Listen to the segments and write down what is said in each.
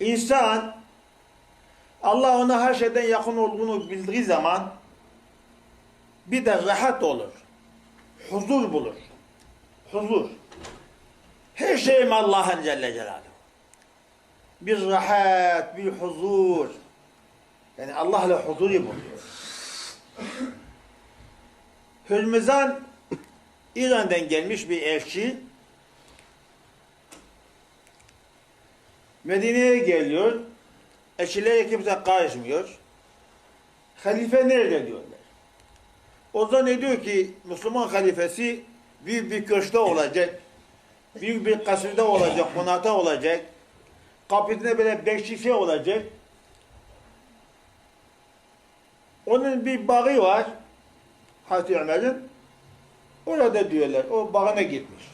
İnsan Allah ona her şeyden yakın olduğunu bildiği zaman bir de rahat olur. Huzur bulur. Huzur. Her şeyim Allah'ın Celle Celaluhu. Bir rahat, bir huzur. Yani Allah'la huzuru buluyor. Hürmüzan İran'dan gelmiş bir elçi Medine'ye geliyor. Elçilere kimse karışmıyor. Halife nerede diyorlar. O zannediyor ki Müslüman halifesi büyük bir köşkte olacak. Büyük bir kasırda olacak, konakta olacak. Kapısında böyle bekçisi olacak. Onun bir bağı var. Hazreti Ömer'in. Orada diyorlar. O bağına gitmiş.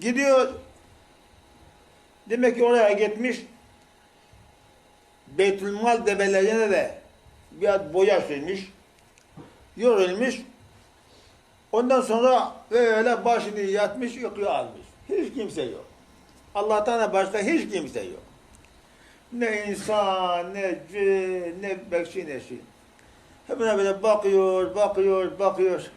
Gidiyor. Demek ki oraya gitmiş. Beytülmal debelerine de biraz boya sürmüş. Yorulmuş. Ondan sonra böyle başını yatmış, uykuya almış. Hiç kimse yok. Allah'tan başka hiç kimse yok. Ne insan, ne cin, ne bekçi, ne şey. Hepine böyle bakıyor, bakıyor, bakıyor.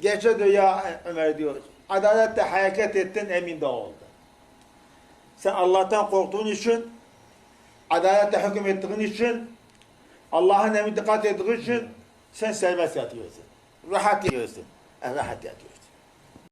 Geçe diyor ya Ömer diyor. Adalette hareket ettin emin de oldu. Sen Allah'tan korktuğun için, adalette hüküm ettiğin için, Allah'ın emri dikkat ettiğin için sen serbest yatıyorsun. Rahat yatıyorsun. Rahat yatıyorsun.